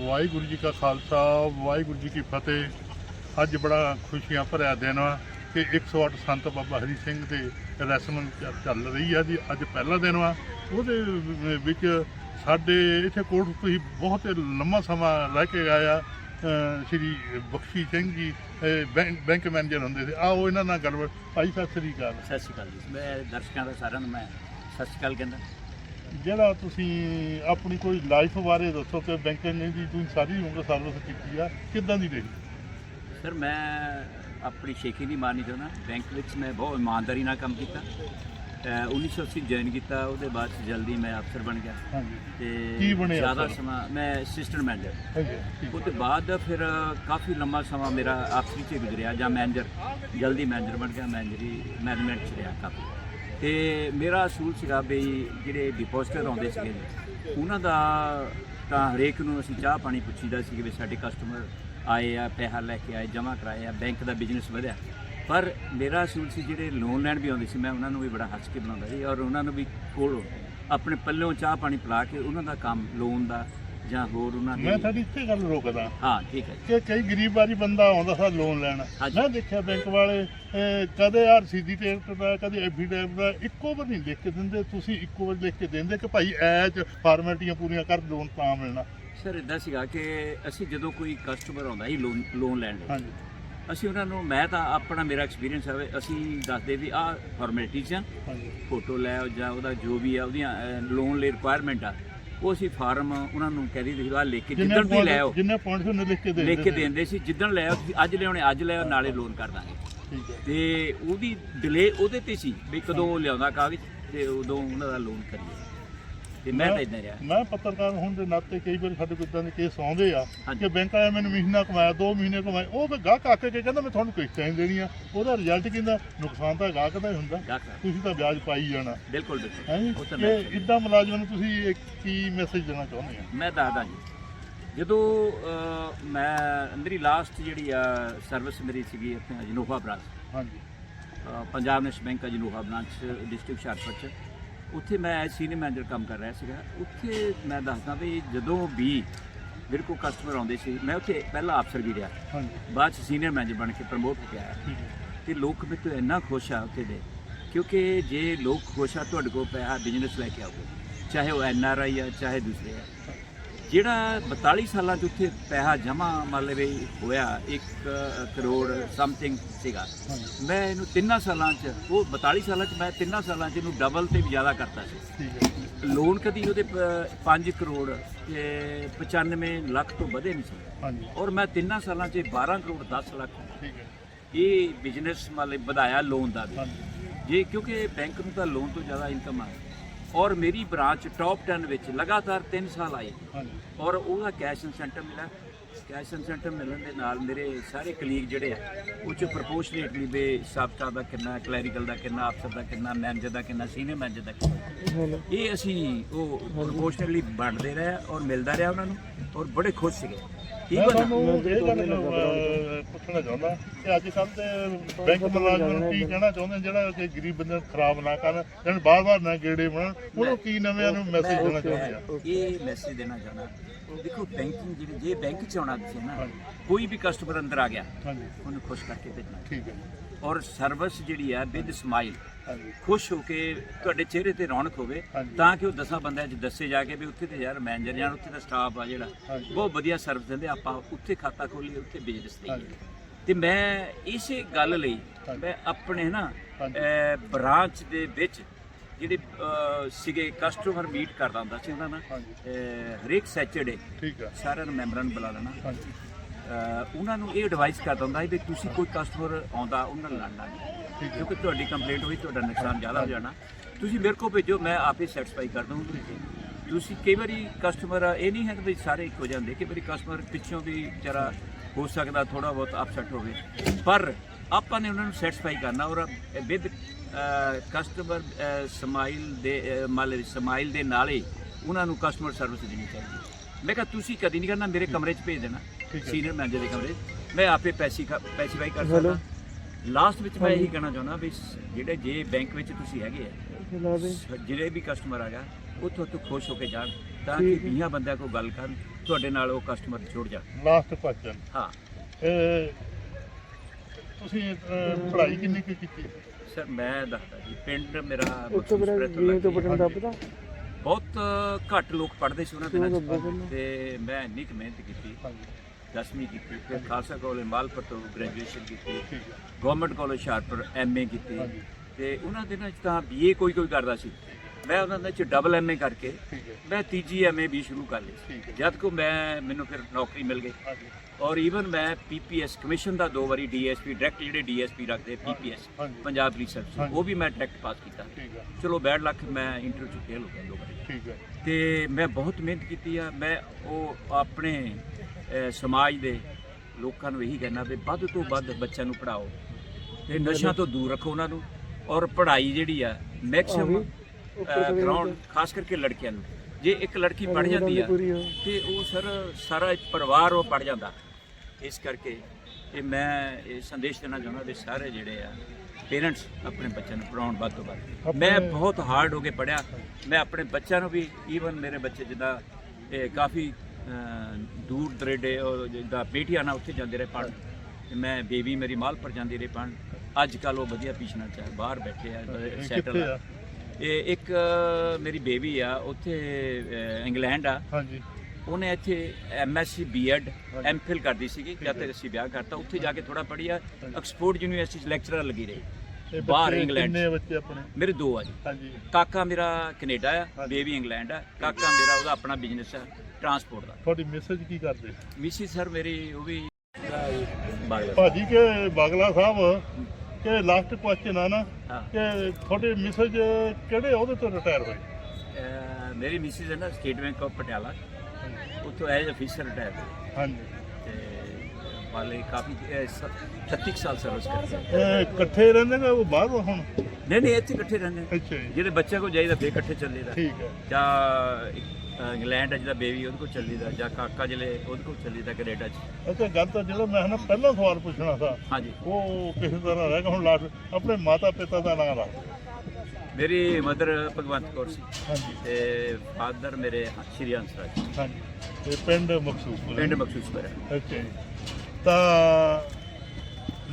ਵਾਹਿਗੁਰੂ ਜੀ ਕਾ ਖਾਲਸਾ, ਵਾਹਿਗੁਰੂ ਜੀ ਕੀ ਫਤਿਹ। ਅੱਜ ਬੜਾ ਖੁਸ਼ੀਆਂ ਭਰਿਆ ਦਿਨ ਆ ਕਿ 108 ਸੰਤ ਬਾਬਾ ਹਰੀ ਸਿੰਘ ਦੇ ਰਸਮ ਚ- ਚੱਲ ਰਹੀ ਆ ਜੀ। ਅੱਜ ਪਹਿਲਾ ਦਿਨ ਆ ਉਹਦੇ ਵਿੱਚ ਸਾਡੇ ਇੱਥੇ ਕੋਟ ਤੁਸੀਂ ਬਹੁਤ ਲੰਮਾ ਸਮਾਂ ਰਹਿ ਕੇ ਆਇਆ ਸ਼੍ਰੀ ਬਖਸ਼ੀ ਸਿੰਘ ਜੀ, ਇਹ ਬੈਂਕ ਮੈਨੇਜਰ ਹੁੰਦੇ ਸੀ। ਆਓ ਇਹਨਾਂ ਨਾਲ ਗੱਲਬਾਤ। ਭਾਈ, ਸਤਿ ਸ੍ਰੀ ਅਕਾਲ। ਸਤਿ ਸ਼੍ਰੀ ਅਕਾਲ ਜੀ। ਮੈਂ ਦਰਸ਼ਕਾਂ ਦਾ ਸਾਰਿਆਂ ਨੂੰ ਮੈਂ ਸਤਿ ਸ਼੍ਰੀ ਅਕਾਲ ਕਹਿੰਦਾ। ਜਿਹੜਾ ਤੁਸੀਂ ਆਪਣੀ ਕੋਈ ਲਾਈਫ ਬਾਰੇ ਦੱਸੋ ਕਿ ਬੈਂਕ ਨੇ ਜੀ ਤੁਸੀਂ ਸਾਰੀ ਉਮਰ ਸਰਵਿਸ ਕੀਤੀ ਆ ਕਿੱਦਾਂ ਦੀ ਰਹੀ? ਸਰ ਮੈਂ ਆਪਣੀ ਸ਼ੇਖੀ ਨਹੀਂ ਮਾਰਨੀ ਚਾਹੁੰਦਾ। ਬੈਂਕ ਵਿੱਚ ਮੈਂ ਬਹੁਤ ਇਮਾਨਦਾਰੀ ਨਾਲ ਕੰਮ ਕੀਤਾ। ਅਹ 1980 ਜੁਆਇਨ ਕੀਤਾ ਉਹਦੇ ਬਾਅਦ 'ਚ ਜਲਦੀ ਮੈਂ ਅਫਸਰ ਬਣ ਗਿਆ। ਹਾਂਜੀ। ਤੇ ਕੀ ਬਣਿਆ ਜ਼ਿਆਦਾ ਅਫਸਰ? ਸਮਾਂ ਮੈਂ ਅਸਿਸਟੈਂਟ ਮੈਨੇਜਰ ਠੀਕ। ਉਹ ਤੋਂ ਬਾਅਦ ਫਿਰ ਕਾਫੀ ਲੰਮਾ ਸਮਾਂ ਮੇਰਾ ਅਫਸਰੀ 'ਚ ਗੁਜ਼ਰਿਆ ਜਾਂ ਮੈਨੇਜਰ ਜਲਦੀ ਮੈਨੇਜਰ ਬਣ ਗਿਆ ਮੈਨੇਜਰੀ ਮੈਨੇਜਮੈਂਟ 'ਚ ਰਿਹਾ ਕਾਫੀ। ਤੇ ਮੇਰਾ ਅਸੂਲ ਸੀਗਾ ਵੀ ਜਿਹੜੇ ਡਿਪੋਜ਼ਿਟਰ ਆਉਂਦੇ ਸੀਗੇ ਉਹਨਾਂ ਦਾ ਤਾਂ ਹਰੇਕ ਨੂੰ ਅਸੀਂ ਚਾਹ ਪਾਣੀ ਪੁੱਛੀਦਾ ਸੀ ਕਿ ਵੀ ਸਾਡੇ ਕਸਟਮਰ ਆਏ ਆ, ਪੈਸਾ ਲੈ ਕੇ ਆਏ, ਜਮ੍ਹਾਂ ਕਰਾਏ ਆ ਬੈਂਕ ਦਾ ਬਿਜ਼ਨਸ ਵਧਿਆ। ਪਰ ਮੇਰਾ ਅਸੂਲ ਸੀ ਜਿਹੜੇ ਲੋਨ ਲੈਣ ਵੀ ਆਉਂਦੇ ਸੀ, ਮੈਂ ਉਹਨਾਂ ਨੂੰ ਵੀ ਬੜਾ ਹੱਸ ਕੇ ਬਣਾਉਂਦਾ ਸੀ ਔਰ ਉਹਨਾਂ ਨੂੰ ਵੀ ਕੋਲ ਆਪਣੇ ਪੱਲਿਓਂ ਚਾਹ ਪਾਣੀ ਪਿਲਾ ਕੇ ਉਹਨਾਂ ਦਾ ਕੰਮ ਲੋਨ ਦਾ ਜਾਂ ਹੋਰ ਉਹਨਾਂ ਮੈਂ ਦੀ ਤੁਹਾਡੀ ਇੱਥੇ ਗੱਲ ਰੋਕਦਾ। ਹਾਂ ਠੀਕ ਹੈ ਜੀ। ਕਿ ਕਈ ਗਰੀਬ ਵਾਰੀ ਬੰਦਾ ਆਉਂਦਾ ਸਾ ਲੋਨ ਲੈਣ। ਹਾਂਜੀ। ਮੈਂ ਦੇਖਿਆ ਬੈਂਕ ਵਾਲੇ ਅਹ, ਕਦੇ ਆਰ ਸੀਦੀ ਟੇਪ ਦਾ ਕਦੇ ਐਫੀਡੇਵਿਟ ਦਾ ਇੱਕੋ ਵਾਰ ਨਹੀਂ ਲਿਖ ਕੇ ਦਿੰਦੇ। ਤੁਸੀਂ ਇੱਕੋ ਵਾਰ ਲਿਖ ਕੇ ਦਿੰਦੇ ਕਿ ਭਾਈ ਐਜ ਫਾਰਮੈਲਿਟੀਆਂ ਪੂਰੀਆਂ ਕਰ ਲੋਨ ਤਾਂ ਮਿਲਣਾ। ਸਰ ਇਦਾਂ ਸੀਗਾ ਕਿ ਅਸੀਂ ਜਦੋਂ ਕੋਈ ਕਸਟਮਰ ਆਉਂਦਾ ਸੀ ਲੋਨ ਲੋਨ ਲੈਣ ਲਈ ਹਾਂਜੀ। ਅਸੀਂ ਉਹਨਾਂ ਨੂੰ ਮੈਂ ਤਾਂ ਆਪਣਾ ਮੇਰਾ ਐਕਸਪੀਰੀਅੰਸ ਹੈ ਅਸੀਂ ਦੱਸਦੇ ਵੀ ਆਹ ਫਾਰਮੈਲਿਟੀਜ਼ ਆ। ਹਾਂਜੀ। ਫੋਟੋ ਲੈ ਆਓ ਜਾਂ ਉਹਦਾ ਜੋ ਵੀ ਆ ਉਹਦੀਆਂ ਲੋਨ ਲਈ ਰਿਕੁਆਇਰਮੈਂਟ ਆ। ਉਹ ਅਸੀਂ ਫਾਰਮ ਉਹਨਾਂ ਨੂੰ ਕਹਿ ਦਈਏ ਆ ਲਿਖ ਕੇ ਜਿੱਦਣ ਵੀ ਲੈ ਆਓ। ਜਿੰਨੇ ਪੁਆਇੰਟ ਉਹਨੇ ਲਿਖ ਕੇ ਦੇ ਲਿਖ ਕੇ ਦਿੰਦੇ ਦਿੰਦੇ ਸੀ ਜਿੱਦਣ ਲੈ ਆਓ ਤੁਸੀਂ ਅੱਜ ਲਿਆਉਣੇ ਅੱਜ ਲੈ ਆਓ ਨਾਲੇ ਲੋਨ ਕਰ ਦਾਂਗੇ। ਠੀਕ ਹੈ। ਤੇ ਉਹਦੀ ਡਿਲੇ ਉਹਦੇ ਤੇ ਸੀ ਵੀ ਕਦੋਂ ਉਹ ਲਿਆਉਂਦਾ ਕਾਗਜ਼ ਤੇ ਉਦੋਂ ਉਹਨਾਂ ਦਾ ਲੋਨ ਕਰੀਏ। ਤੇ ਮੈਂ ਤਾਂ ਇਦਾਂ ਰਿਹਾ। ਮੈਂ ਪੱਤਰਕਾਰ ਹੋਣ ਦੇ ਨਾਤੇ ਕਈ ਵਾਰ ਸਾਡੇ ਕੋਲ ਇਦਾਂ ਦੇ ਕੇਸ ਆਉਂਦੇ ਆ। ਕਿ ਬੈਂਕ ਵਾਲਿਆਂ ਮੈਨੂੰ ਮਹੀਨਾ ਕਮਾਇਆ 2 ਮਹੀਨੇ ਕਮਾਏ ਉਹ ਫਿਰ ਗਾਹਕ ਆ ਕੇ ਕਹਿੰਦਾ ਮੈਂ ਤੁਹਾਨੂੰ ਕਿਸ਼ਤਾਂ ਨਹੀਂ ਦੇਣੀਆਂ ਉਹਦਾ ਰਿਜ਼ਲਟ ਕਹਿੰਦਾ ਨੁਕਸਾਨ ਤਾਂ ਗਾਹਕ ਦਾ ਹੀ ਹੁੰਦਾ। ਤੁਸੀਂ ਤਾਂ ਵਿਆਜ ਪਾਈ ਜਾਣਾ। ਬਿਲਕੁਲ ਬਿਲਕੁਲ। ਹੈ ਜੀ? ਇਦਾਂ ਮੁਲਾਜ਼ਮਾਂ ਨੂੰ ਤੁਸੀਂ ਕੀ ਮੈਸੇਜ ਦੇਣਾ ਚਾਹੁੰਦੇ ਆ? ਮੈਂ ਦੱਸਦਾ ਜੀ। ਜਦੋਂ ਮੈਂ ਮੇਰੀ ਲਾਸਟ ਜਿਹੜੀ ਆ ਸਰਵਿਸ ਮੇਰੀ ਸੀਗੀ ਇੱਥੇ ਅਜਨੋਹਾ ਬ੍ਰਾਂਚ ਹਾਂਜੀ। Punjab National Bank Ajnoha branch district Hoshiarpur ਚ। ਉੱਥੇ ਮੈਂ ਐਸ ਸੀਨੀਅਰ ਮੈਨੇਜਰ ਕੰਮ ਕਰ ਰਿਹਾ ਸੀਗਾ। ਉੱਥੇ ਮੈਂ ਦੱਸਦਾ ਵੀ ਜਦੋਂ ਵੀ ਮੇਰੇ ਕੋਲ ਕਸਟਮਰ ਆਉਂਦੇ ਸੀ ਮੈਂ ਉੱਥੇ ਪਹਿਲਾ ਅਫਸਰ ਵੀ ਰਿਹਾ। ਹਾਂਜੀ। ਬਾਅਦ ਚ ਸੀਨੀਅਰ ਮੈਨੇਜਰ ਬਣ ਕੇ ਪ੍ਰਮੋਟ ਹੋ ਹੈ। ਤੇ ਲੋਕ ਮੇਰੇ ਤੋਂ ਇੰਨਾ ਖੁਸ਼ ਆ ਉੱਥੇ ਦੇ ਕਿਉਂਕਿ ਜੇ ਲੋਕ ਖੁਸ਼ ਆ ਤੁਹਾਡੇ ਕੋਲ ਪੈਸਾ ਬਿਜ਼ਨਸ ਲੈ ਕੇ ਆਉਗੇ। ਚਾਹੇ ਉਹ ਐਨ ਆਰ ਆਈ ਆ ਚਾਹੇ ਦੂਸਰੇ ਆ। ਜਿਹੜਾ 42 ਸਾਲਾਂ ਚ ਉੱਥੇ ਪੈਸਾ ਜਮਾ ਮੰਨ ਲਵੇ ਹੋਇਆ 1 ਕਰੋੜ ਸਮਥਿੰਗ ਸੀਗਾ। ਮੈਂ ਇਹਨੂੰ ਤਿੰਨਾਂ ਸਾਲਾਂ ਚ ਉਹ 42 ਸਾਲਾਂ ਚ ਮੈਂ ਤਿੰਨਾਂ ਸਾਲਾਂ ਚ ਇਹਨੂੰ ਡਬਲ ਤੇ ਵੀ ਜ਼ਿਆਦਾ ਕਰਤਾ ਸੀ। ਲੋਨ ਕਦੀ ਉਹਦੇ 5 ਕਰੋੜ ਤੇ 95 ਲੱਖ ਤੋਂ ਵਧੇ ਨਹੀਂ ਸੀ। ਔਰ ਮੈਂ ਤਿੰਨਾਂ ਸਾਲਾਂ ਚ 12 ਕਰੋੜ 10 ਲੱਖ ਠੀਕ ਹੈ। ਇਹ ਬਿਜ਼ਨਸ ਮਾਲੇ ਵਧਾਇਆ ਲੋਨ ਦਾ ਵੀ। ਜੇ ਕਿਉਂਕਿ ਬੈਂਕ ਨੂੰ ਤਾਂ ਲੋਨ ਤੋਂ ਜ਼ਿਆਦਾ ਇਨਕਮ ਆ। ਔਰ ਮੇਰੀ ਬ੍ਰਾਂਚ ਟੌਪ 10 ਵਿੱਚ ਲਗਾਤਾਰ 3 ਸਾਲ ਆਈ। ਔਰ ਉਹਦਾ ਕੈਸ਼ ਇਨਸੈਂਟਿਵ ਮਿਲਿਆ ਕੈਸ਼ ਇਨਸੈਂਟਿਵ ਮਿਲਣ ਦੇ ਨਾਲ ਮੇਰੇ ਸਾਰੇ ਕਲੀਗ ਜਿਹੜੇ ਆ ਉਹ ਚ ਪ੍ਰਪੋਰਸ਼ਨੇਟਲੀ ਬੇ ਸਾਬਕਾ ਦਾ ਕਿੰਨਾ ਕਲੈਰੀਕਲ ਦਾ ਕਿੰਨਾ ਅਫਸਰ ਦਾ ਕਿੰਨਾ ਮੈਨੇਜਰ ਦਾ ਕਿੰਨਾ ਸੀਨੀਅਰ ਮੈਨੇਜਰ ਦਾ ਕਿੰਨਾ। ਇਹ ਅਸੀਂ ਉਹ ਪ੍ਰਪੋਰਸ਼ਨਲੀ ਵੰਡਦੇ ਰਹੇ ਔਰ ਮਿਲਦਾ ਰਿਹਾ ਉਹਨਾਂ ਨੂੰ ਔਰ ਬੜੇ ਖੁਸ਼ ਸੀਗੇ। ਠੀਕ ਮੈਂ ਤੁਹਾਨੂੰ ਇਹ ਗੱਲ ਅਹ, ਪੁੱਛਣਾ ਚਾਹੁੰਦਾ ਕਿ ਅੱਜ ਕੱਲ੍ਹ ਦੇ ਬੈਂਕ ਮੁਲਾਜ਼ਮਾਂ ਨੂੰ ਕੀ ਕਹਿਣਾ ਚਾਹੁੰਦੇ ਜਿਹੜਾ ਕਿ ਗਰੀਬ ਬੰਦੇ ਨੂੰ ਖਰਾਬ ਨਾ ਕਰਨ ਜਣ ਬਾਰ-ਬਾਰ ਨਾ ਗੇੜੇ ਬਣਨ ਉਹਨੂੰ ਕੀ ਨਵਿਆਂ ਨੂੰ ਮੈਸੇਜ ਦੇਣਾ ਚਾਹੁੰਦੇ ਆ? ਇਹ ਮੈਸੇਜ ਦੇਣਾ ਚਾਹੁੰਦਾ? ਦੇਖੋ ਬੈਂਕਿੰਗ ਜਿਹੜੀ ਜੇ ਬੈਂਕ ਚ ਆਉਣਾ ਤੁਸੀਂ ਨਾ। ਕੋਈ ਵੀ ਕਸਟਮਰ ਅੰਦਰ ਆ ਗਿਆ ਹਾਂਜੀ। ਉਹਨੂੰ ਖੁਸ਼ ਕਰਕੇ ਭੇਜਣਾ। ਠੀਕ ਹੈ ਔਰ ਸਰਵਿਸ ਜਿਹੜੀ ਆ ਵਿਦ ਸਮਾਈਲ ਖੁਸ਼ ਹੋ ਕੇ ਤੁਹਾਡੇ ਚਿਹਰੇ ਤੇ ਰੌਣਕ ਹੋਵੇ। ਤਾਂ ਕਿ ਉਹ ਦਸਾਂ ਬੰਦਿਆਂ 'ਚ ਦੱਸੇ ਜਾ ਕੇ ਵੀ ਉੱਥੇ ਤੇ ਯਾਰ ਮੈਨੇਜਰ ਜਾਂ ਉੱਥੇ ਦਾ ਸਟਾਫ ਆ ਜਿਹੜਾ। ਬਹੁਤ ਵਧੀਆ ਸਰਵਿਸ ਦਿੰਦੇ ਆਪਾਂ ਉੱਥੇ ਖਾਤਾ ਖੋਲੀਏ ਉੱਥੇ ਬਿਜ਼ਨਸ। ਦੇਈਏ ਤੇ ਮੈਂ ਇਸੇ ਗੱਲ ਲਈ। ਮੈਂ ਆਪਣੇ ਨਾ। ਬ੍ਰਾਂਚ ਦੇ ਵਿੱਚ ਜਿਹੜੇ ਸੀਗੇ ਕਸਟਮਰ ਮੀਟ ਕਰਦਾ ਹੁੰਦਾ ਸੀ ਉਹਨਾਂ ਨਾਲ ਹਰੇਕ ਸੈਚਰਡੇ ਠੀਕ ਹੈ ਸਾਰਿਆਂ ਨੂੰ ਮੈਂਬਰਾਂ ਨੂੰ ਬੁਲਾ ਲੈਣਾ ਉਹਨਾਂ ਨੂੰ ਇਹ ਐਡਵਾਈਸ ਕਰਦਾ ਹੁੰਦਾ ਸੀ ਵੀ ਤੁਸੀਂ ਕੋਈ ਕਸਟਮਰ ਆਉਂਦਾ ਉਹਨਾਂ ਨਾਲ ਲੜਨਾ ਨਹੀਂ। ਕਿਉਂਕਿ ਤੁਹਾਡੀ ਕੰਪਲੇਂਟ ਹੋਈ ਤੁਹਾਡਾ ਨੁਕਸਾਨ ਜ਼ਿਆਦਾ ਹੋ ਜਾਣਾ। ਤੁਸੀਂ ਮੇਰੇ ਕੋਲ ਭੇਜੋ ਮੈਂ ਆਪੇ ਸੈਟੀਸਫਾਈ ਕਰ ਦੂੰਗਾ ਤੁਸੀਂ ਕਈ ਵਾਰੀ ਕਸਟਮਰ ਇਹ ਨਹੀਂ ਹੈ ਕਿ ਵੀ ਸਾਰੇ ਇੱਕੋ ਜਾਂਦੇ ਕਿ ਵਾਰੀ ਕਸਟਮਰ ਪਿੱਛੋਂ ਵੀ ਜਰਾ ਹੋ ਸਕਦਾ ਥੋੜਾ ਬਹੁਤ ਅਪਸੈਟ ਹੋਵੇ। ਪਰ ਆਪਾਂ ਨੇ ਉਹਨਾਂ ਨੂੰ ਸੈਟੀਸਫਾਈ ਕਰਨਾ ਔਰ ਵਿਦ ਕਸਟਮਰ ਸਮਾਈਲ ਦੇ ਮਾਲੇ ਸਮਾਈਲ ਦੇ ਨਾਲ ਹੀ ਉਹਨਾਂ ਨੂੰ ਕਸਟਮਰ ਸਰਵਿਸ ਦੇਣੀ ਚਾਹੀਦੀ। ਮੈਂ ਕਿਹਾ ਤੁਸੀਂ ਕਦੀ ਨਹੀਂ ਕਰਨਾ ਮੇਰੇ ਕਮਰੇ 'ਚ ਭੇਜ ਦੇਣਾ। ਹੈ। ਸੀਨੀਅਰ ਮੈਨੇਜਰ ਦੇ ਕਮਰੇ। ਮੈਂ ਆਪੇ ਪੈਸੀ ਪੈਸੀਫਾਈ ਕਰ ਸਕਦਾ। ਲਾਸਟ ਵਿੱਚ ਮੈਂ ਇਹੀ ਕਹਿਣਾ ਚਾਹੁੰਦਾ ਵੀ ਜਿਹੜੇ ਜੇ ਬੈਂਕ ਵਿੱਚ ਤੁਸੀਂ ਹੈਗੇ ਆ ਜਿਹੜੇ ਵੀ ਕਸਟਮਰ ਆ ਗਿਆ ਉੱਥੋਂ ਤੋਂ ਖੁਸ਼ ਹੋ ਕੇ ਜਾਣ ਤਾਂ ਕਿ 20 ਬੰਦਿਆਂ ਕੋਲ ਗੱਲ ਕਰਨ ਤੁਹਾਡੇ ਨਾਲ ਉਹ ਕਸਟਮਰ ਜੁੜ ਜਾਣ। ਲਾਸਟ ਕੁਐਸਚਨ ਹਾਂ। ਤੁਸੀਂ ਪੜ੍ਹਾਈ ਕਿੰਨੀ ਕੁ ਕੀਤੀ? ਸਰ ਮੈਂ ਦੱਸਦਾ ਜੀ ਪਿੰਡ ਮੇਰਾ ਤੋਂ। ਬਟਨ ਦੱਬਦਾ ਬਹੁਤ ਘੱਟ ਲੋਕ ਪੜ੍ਹਦੇ ਸੀ ਉਹਨਾਂ ਦਿਨਾਂ ਉਹ 'ਚ। ਤੇ ਮੈਂ ਇੰਨੀ ਕੁ ਮਿਹਨਤ ਕੀਤੀ। ਹਾਂਜੀ। 10ਵੀਂ ਕੀਤੀ ਫਿਰ ਖਾਲਸਾ ਕਾਲਜ ਮਾਲਪੁਰ ਤੋਂ ਗ੍ਰੈਜੂਏਸ਼ਨ ਕੀਤੀ ਗਵਰਨਮੈਂਟ ਕਾਲਜ ਹੁਸ਼ਿਆਰਪੁਰ ਐਮਏ ਕੀਤੀ। ਤੇ ਉਹਨਾਂ ਦਿਨਾਂ 'ਚ ਤਾਂ ਬੀਏ ਕੋਈ ਕੋਈ ਕਰਦਾ ਸੀ ਮੈਂ ਉਹਨਾਂ ਦੇ ਚ ਡਬਲ ਐਮਏ ਕਰਕੇ ਮੈਂ ਤੀਜੀ ਐਮਏ ਵੀ ਸ਼ੁਰੂ ਕਰ ਲਈ। ਜਦ ਕੋ ਮੈਂ ਮੈਨੂੰ ਫਿਰ ਨੌਕਰੀ ਮਿਲ ਗਈ ਔਰ ਈਵਨ ਮੈਂ ਪੀਪੀਐਸ ਕਮਿਸ਼ਨ ਦਾ ਦੋ ਵਾਰੀ ਡੀਐਸਪੀ ਡਾਇਰੈਕਟ ਜਿਹੜੇ ਡੀਐਸਪੀ ਰੱਖਦੇ ਪੀਪੀਐਸ। Punjab Police Service. ਉਹ ਵੀ ਮੈਂ ਡਾਇਰੈਕਟ ਪਾਸ ਕੀਤਾ ਚਲੋ ਬੈਡ ਲੱਕ ਮੈਂ ਇੰਟਰਵਿਊ ਚ ਫੇਲ ਹੋ ਗਿਆ ਦੋ ਵਾਰੀ ਤੇ ਮੈਂ ਬਹੁਤ ਮਿਹਨਤ ਕੀਤੀ ਆ ਮੈਂ ਉਹ ਆਪਣੇ ਸਮਾਜ ਦੇ ਲੋਕਾਂ ਨੂੰ ਇਹੀ ਕਹਿਣਾ ਵੀ ਵੱਧ ਤੋਂ ਵੱਧ ਬੱਚਿਆਂ ਨੂੰ ਪੜਾਓ ਤੇ ਨਸ਼ਿਆਂ ਤੋਂ ਦੂਰ ਰੱਖੋ ਉਹਨਾਂ ਨੂੰ ਔਰ ਪੜ੍ਹਾਈ ਜਿਹੜੀ ਆ ਮੈਕਸਿਮਮ ਗਰਾਊਂਡ ਖਾਸ ਕਰਕੇ ਲੜਕਿਆਂ ਨੂੰ। ਜੇ ਇੱਕ ਲੜਕੀ ਪੜ ਜਾਂਦੀ ਆ ਤੇ ਉਹ ਸਰ ਸਾਰਾ ਪਰਿਵਾਰ ਉਹ ਪੜ ਜਾਂਦਾ। ਇਸ ਕਰਕੇ ਇਹ ਮੈਂ ਇਹ ਸੰਦੇਸ਼ ਦੇਣਾ ਚਾਹੁੰਦਾ ਵੀ ਸਾਰੇ ਜਿਹੜੇ ਆ ਪੇਰੈਂਟਸ ਆਪਣੇ ਬੱਚਿਆਂ ਨੂੰ ਪੜਾਉਣ ਵੱਧ ਤੋਂ ਵੱਧ। ਮੈਂ ਬਹੁਤ ਹਾਰਡ ਹੋ ਕੇ ਪੜਿਆ ਮੈਂ ਆਪਣੇ ਬੱਚਿਆਂ ਨੂੰ ਵੀ ਈਵਨ ਮੇਰੇ ਬੱਚੇ ਜਿੱਦਾਂ ਇਹ ਕਾਫੀ ਦੂਰ ਦਰੇਡੇ ਉਹ ਜਿੱਦਾਂ ਨਾਲ ਉੱਥੇ ਜਾਂਦੇ ਰਹੇ ਪੜ੍ਹਨ। ਤੇ ਮੈਂ ਬੇਬੀ ਮੇਰੀ ਮਾਲਪੁਰ ਜਾਂਦੀ ਰਹੀ ਪੜ੍ਹਨ। ਅੱਜ ਕੱਲ ਉਹ ਵਧੀਆ ਪੀਛਣਾ ਚਾਹ ਬਾਹਰ ਬੈਠੇ ਆ ਸੈਟਲ ਆ। ਇਹ ਇੱਕ ਮੇਰੀ ਬੇਬੀ ਆ ਉੱਥੇ ਇੰਗਲੈਂਡ ਆ। ਹਾਂਜੀ। ਉਹਨੇ ਇੱਥੇ ਐਮਐਸਸੀ ਬੀਐਡ ਐਮਫਿਲ ਕਰਦੀ ਸੀਗੀ ਜਦ ਤੱਕ ਅਸੀਂ ਵਿਆਹ ਕਰਤਾ ਉੱਥੇ ਜਾ ਕੇ ਥੋੜਾ ਪੜ੍ਹੀ ਆ। ਆਕਸਫੋਰਡ ਯੂਨੀਵਰਸਿਟੀ 'ਚ ਲੈਕਚਰਰ ਲੱਗੀ ਰਹੀ। ਬਾਹਰ ਇੰਗਲੈਂਡ। ਕਿੰਨੇ ਬੱਚੇ ਆਪਣੇ? ਮੇਰੇ ਦੋ ਆ ਜੀ। ਹਾਂਜੀ। ਕਾਕਾ ਮੇਰਾ ਕੈਨੇਡਾ ਆ। ਬੇਬੀ ਇੰਗਲੈਂਡ ਆ। ਕਾਕਾ ਮੇਰਾ ਉਹਦਾ ਆਪਣਾ ਬਿਜ਼ਨਸ ਆ। ਟਰਾਂਸਪੋਰਟ ਦਾ। ਤੁਹਾਡੀ ਮੈਸੇਜ ਕੀ ਕਰਦੇ? ਮਿਸੀ ਸਰ ਮੇਰੀ ਉਹ ਵੀ ਬਾਗਲਾ ਭਾਜੀ ਕੇ ਬਾਗਲਾ ਸਾਹਿਬ ਕਿ ਲਾਸਟ ਕੁਐਸਚਨ ਆ ਨਾ ਹਾਂ। ਕਿ ਤੁਹਾਡੇ ਮੈਸੇਜ ਕਿਹੜੇ ਉਹਦੇ ਤੋਂ ਰਿਟਾਇਰ ਹੋਏ। ਅਹ ਮੇਰੀ ਮਿਸਿਸ ਹੈ ਨਾ ਸਟੇਟ ਬੈਂਕ ਆਫ ਪਟਿਆਲਾ ਉੱਥੋਂ ਐਜ਼ ਅਫੀਸਰ ਰਿਟਾਇਰ ਹਾਂਜੀ। ਤੇ ਹਾਲੇ ਕਾਫੀ ਅਹ, ਸ- 36 ਕੁ ਸਾਲ ਸਰਵਿਸ ਕਰਦੇ ਇਹ ਇਕੱਠੇ ਰਹਿੰਦੇ ਨੇ ਉਹ ਬਾਹਰ ਹੁਣ? ਨਹੀਂ ਨਹੀਂ ਇੱਥੇ ਇਕੱਠੇ ਰਹਿੰਦੇ। ਅੱਛਾ ਜੀ। ਜਿਹੜੇ ਬੱਚੇ ਕੋਲ ਜਾਈਦਾ ਫੇਰ ਇਕੱਠੇ ਚੱਲੀਦਾ। ਠੀਕ ਹੈ। ਜਾਂ ਇੱਕ, ਇੰਗਲੈਂਡ ਹੈ ਜਿਹਦਾ ਬੇਬੀ ਉਹਦੇ ਕੋਲ ਚੱਲੀਦਾ ਜਾਂ ਕਾਕਾ ਜਿਹੜੇ ਉਹਦੇ ਕੋਲ ਚੱਲੀਦਾ ਕੈਨੇਡਾ 'ਚ। ਅੱਛਾ ਗੱਲ ਤਾਂ ਜਿਹੜਾ ਮੈਂ ਨਾ ਪਹਿਲਾ ਸਵਾਲ ਪੁੱਛਣਾ ਸੀ ਹਾਂਜੀ। ਉਹ ਕਿਸੇ ਤਰ੍ਹਾਂ ਰਹਿ ਗਿਆ ਹੁਣ ਲਾਸਟ ਆਪਣੇ ਮਾਤਾ ਪਿਤਾ ਦਾ ਨਾਮ ਦੱਸ ਮੇਰੀ ਮਦਰ ਭਗਵੰਤ ਕੌਰ ਸੀ। ਹਾਂਜੀ। ਤੇ ਫਾਦਰ ਮੇਰੇ ਸ਼੍ਰੀ ਹੰਸਰਾਜ ਹਾਂਜੀ। ਤੇ ਪਿੰਡ ਮਕਸੂਦਪੁਰ ਪਿੰਡ ਬਖਸ਼ੂਸ਼ਪੁਰ ਹੈ ਅੱਛਾ ਜੀ। ਤਾਂ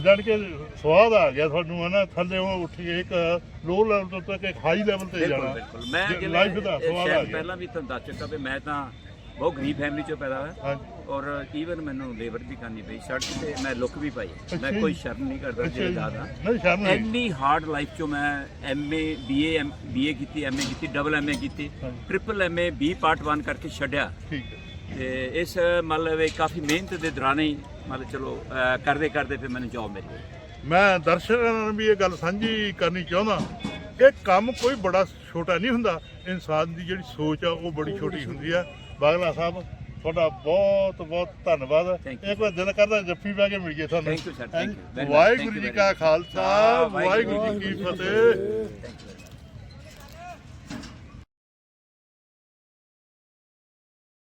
ਜਾਣ ਕੇ ਸਵਾਦ ਆ ਗਿਆ ਤੁਹਾਨੂੰ ਹਨਾ ਥੱਲੇ ਉਹ ਉੱਠ ਕੇ ਇੱਕ ਲੋ ਲੈਵਲ ਤੋਂ ਤੱਕ ਇੱਕ ਹਾਈ ਲੈਵਲ ਤੇ ਜਾਣਾ। ਬਿਲਕੁਲ। ਮੈਂ ਦਾ ਸਵਾਦ ਆ ਗਿਆ। ਪਹਿਲਾਂ ਵੀ ਤੁਹਾਨੂੰ ਦੱਸ ਚੁੱਕਾ ਵੀ ਮੈਂ ਤਾਂ ਬਹੁਤ ਗਰੀਬ ਫੈਮਿਲੀ ਚੋਂ ਪੈਦਾ ਹੋਇਆ। ਔਰ ਈਵਨ ਮੈਨੂੰ ਲੇਬਰ ਵੀ ਕਰਨੀ ਪਈ ਸੜਕ ਤੇ ਮੈਂ ਲੁੱਕ ਵੀ ਪਾਈ। ਮੈਂ। ਕੋਈ ਸ਼ਰਮ ਨਹੀਂ ਕਰਦਾ ਅੱਛਾ ਜਿਹੜੇ ਜੀ। ਦਾਦਾ। ਨਹੀਂ ਸ਼ਰਮ ਨਹੀਂ। ਇੰਨੀ ਹਾਰਡ ਲਾਈਫ ਚੋਂ ਮੈਂ ਐਮਏ ਬੀਏ ਬੀਏ ਕੀਤੀ ਐਮਏ ਕੀਤੀ ਡਬਲ ਐਮਏ ਕੀਤੀ। ਟ੍ਰਿਪਲ ਐਮਏ ਬੀ ਪਾਰਟ 1 ਕਰਕੇ ਛੱਡਿਆ। ਤੇ ਇਸ ਮਤਲਬ ਇਹ ਕਾਫੀ ਮਿਹਨਤ ਦੇ ਦੌਰਾਨ ਹੀ ਮਤਲਬ ਚਲੋ ਅਹ, ਕਰਦੇ ਕਰਦੇ ਫਿਰ ਮੈਨੂੰ ਜੌਬ ਮਿਲ ਗਈ ਮੈਂ ਦਰਸ਼ਕਾਂ ਨਾਲ ਵੀ ਇਹ ਗੱਲ ਸਾਂਝੀ ਕਰਨੀ ਚਾਹੁੰਦਾ ਇਹ ਕੰਮ ਕੋਈ ਬੜਾ ਛੋਟਾ ਨਹੀਂ ਹੁੰਦਾ ਇਨਸਾਨ ਦੀ ਜਿਹੜੀ ਸੋਚ ਆ ਉਹ ਬੜੀ ਛੋਟੀ ਹੁੰਦੀ ਆ ਬਾਗਲਾ ਸਾਹਿਬ ਤੁਹਾਡਾ ਬਹੁਤ ਬਹੁਤ ਧੰਨਵਾਦ Thank you. ਇੱਕ ਵਾਰ ਦਿਲ ਕਰਦਾ ਜੱਫੀ ਪਾ ਕੇ ਮਿਲ ਗਏ ਤੁਹਾਨੂੰ Thank you, sir. Thank you. Very much. Waheguru you ਜੀ very ਕਾ much. ਖਾਲਸਾ ਵਾਹਿਗੁਰੂ ਜੀ ਕੀ ਫਤਿਹ.